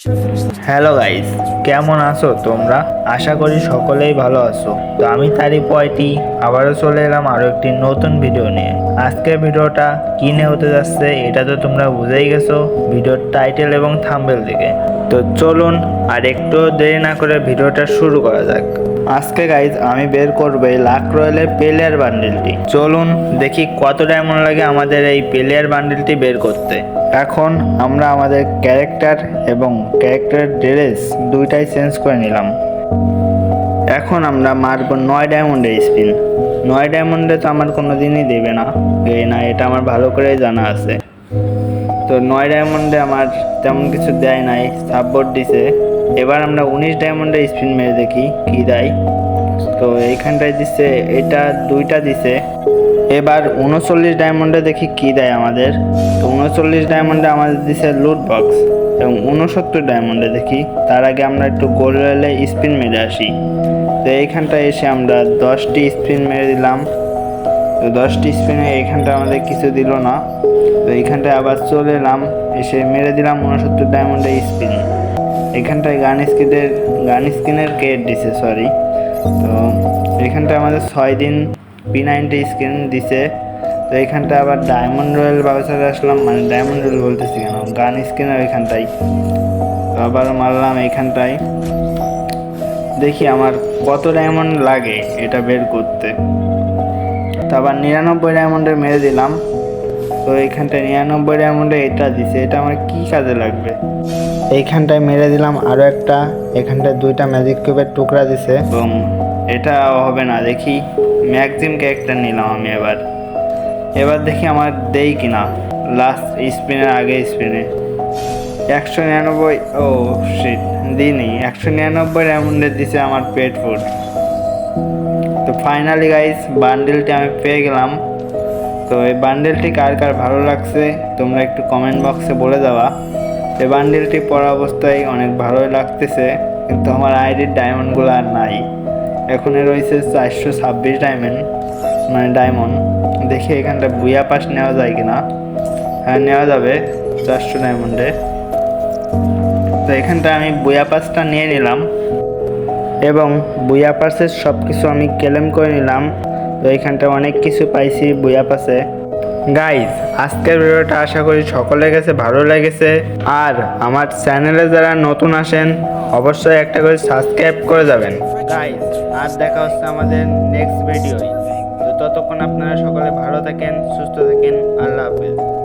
Sure. Hello guys কেমন আছো তোমরা? আশা করি সকলেই ভালো আছো। তো আমি তারই পয়টি আবারও চলে এলাম আরও একটি নতুন ভিডিও নিয়ে। আজকের ভিডিওটা কি নিয়ে হতে যাচ্ছে এটা তো তোমরা বুঝেই গেছো। ভিডিওর টাইটেল এবং থাম্বেল থেকে তো চলুন আর একটু দেরি না করে ভিডিওটা শুরু করা যাক। আজকে গাইজ আমি বের করব এই লাক রয়েলের প্লেয়ার বান্ডেলটি চলুন দেখি কত ডায়মন্ড লাগে আমাদের এই প্লেয়ার বান্ডেলটি বের করতে। এখন আমরা আমাদের ক্যারেক্টার এবং ক্যারেক্টার ড্রেস দুইটাই চেঞ্জ করে নিলাম। এখন আমরা মারবো নয় ডায়মন্ডের স্পিন নয় ডায়মন্ডে তো আমার কোনো দিনই দেবে না। এই না, এটা আমার ভালো করেই জানা আছে। তো নয় ডায়মন্ডে আমার তেমন কিছু দেয় নাই সাপোর্ট দিছে। এবার আমরা উনিশ ডায়মন্ডে স্পিন মেরে দেখি, কি দেয়। তো এইখানটায় দিছে, এটা দুইটা দিছে। এবার উনচল্লিশ ডায়মন্ডে দেখি কি দেয় আমাদের। তো উনচল্লিশ ডায়মন্ডে আমাদের দিছে লুট বক্স এবং উনসত্তর ডায়মন্ডে দেখি। তার আগে আমরা একটু গোল রেলে স্পিন মেরে আসি। তো এইখানটায় এসে আমরা দশটি স্পিন মেরে দিলাম। তো দশটি স্পিনে এইখানটা আমাদের কিছু দিল না। তো এইখানটায় আবার চলে এলাম। এসে মেরে দিলাম উনসত্তর ডায়মন্ডে স্পিন এখানটায় গান স্কিনের গান স্কিনের কেট দিছে সরি তো এখানটায় আমাদের ছয় দিন পি নাইনটি স্ক্রিন দিছে। তো এখানটা আবার ডায়মন্ড রয়্যাল বাউচারে আসলাম। মানে ডায়মন্ড রয়্যাল বলতেছি কেন? গান স্কিনের ওইখানটায় তো আবার মারলাম এইখানটায় দেখি আমার কত ডায়মন্ড লাগে এটা বের করতে। তো আবার নিরানব্বই ডায়মন্ডের মেরে দিলাম। তো এইখানটায় নিরানব্বই ডায়মন্ডে এটা দিছে। এটা আমার কি কাজে লাগবে? এইখানটায় মেরে দিলাম আরও একটা। এখানটায় দুইটা ম্যাজিক কিউবের টুকরা দিছে। এবং এটা হবে না, দেখি। ম্যাক্সিম ক্যারেক্টার নিলাম আমি এবার। এবার দেখি আমার দেই কিনা। লাস্ট স্পিনের আগে স্পিনে একশো নিরানব্বই, ও শিট দিইনি। একশো নিরানব্বই ডায়মন্ডের দিছে আমার পেট ফুড তো ফাইনালি গাইস বান্ডেলটি আমি পেয়ে গেলাম। তো এই বান্ডেলটি কার কার ভালো লাগছে, তোমরা একটু কমেন্ট বক্সে বলে দেওয়া এই বান্ডেলটি পরা অবস্থায় অনেক ভালোই লাগতেছে, কিন্তু আমার আইডির ডায়মন্ডগুলো আর নাই। এখন রয়েছে চারশো ছাব্বিশ ডায়মন্ড মানে ডায়মন্ড দেখি এখানটা বুয়া পাস নেওয়া যায় কিনা। হ্যাঁ নেওয়া যাবে চারশো ডায়মন্ডে তো এখানটা আমি বুয়া পাসটা নিয়ে নিলাম। এবং বুয়া পাসের সব কিছু আমি ক্লেম করে নিলাম। তো এখানটা অনেক কিছু পাইছি বুয়া পাসে গাইজ আজকের ভিডিওটা আশা করি সকলের কাছে ভালো লেগেছে। আর আমার চ্যানেলে যারা নতুন আসেন, অবশ্যই একটা করে সাবস্ক্রাইব করে যাবেন। গাইজ আর দেখা হচ্ছে আমাদের নেক্সট ভিডিওয় তো ততক্ষণ আপনারা সকলে ভালো থাকেন, সুস্থ থাকেন। আল্লাহ হাফেজ।